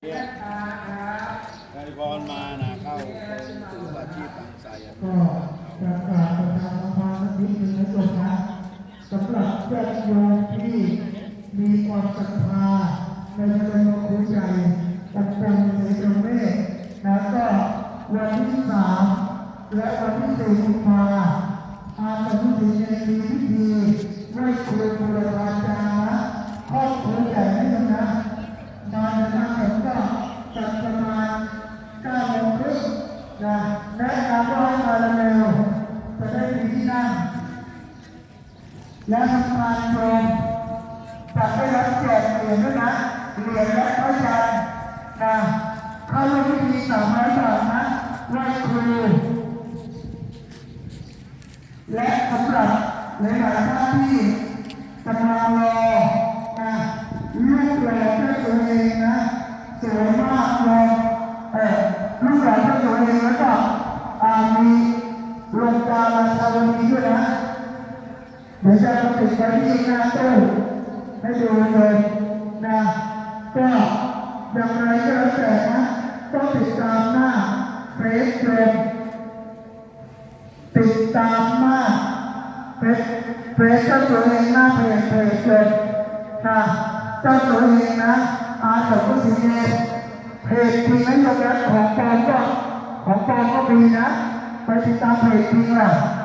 ใครพรมานะเข้าสู่อาชีพบางไทรอะก็จะกราบประทานพรนิดนึงนะโยมนะสำหรับญาติโยมที่มีความศรัทธาในพระบรมครูใหญ่ตัดจังในกรมเมฆแล้วก็วันที่สามและวันที่สี่มาอาตมิธีในมี นะแนะนำว่าให้มาเร็วจะได้มีที่นั่ง และทำงานโยมจะได้รับแจกเหรียญด้วยนะเหรียญและพระยันนะเข้าร่วมพิธีสามร้อยบาทนะไหว้ครูและสำหรับหลายท่านที่กำลังรอนะลูกหลานด้วยตัวเองนะสวยมากเลยเออลูกหลานด้วยตัวเองแล้วก็อ่ามี ลงดาราชาวนีด้วยนะเดี๋ยวจะติดไว้ที่หน้าตู้ให้ดูเลยนะก็อย่างไรก็แล้วแต่นะต้องติดตามหน้าเฟซเลยติดตามหน้าเฟซเฟซเจ้าตัวเองหน้าเพจเพจเลยนะเจ้าตัวเองนะอาสมกุศลเองเพจจริงไม่ยกเว้นของปลอมก็ของปลอมก็มีนะ ไปติดตา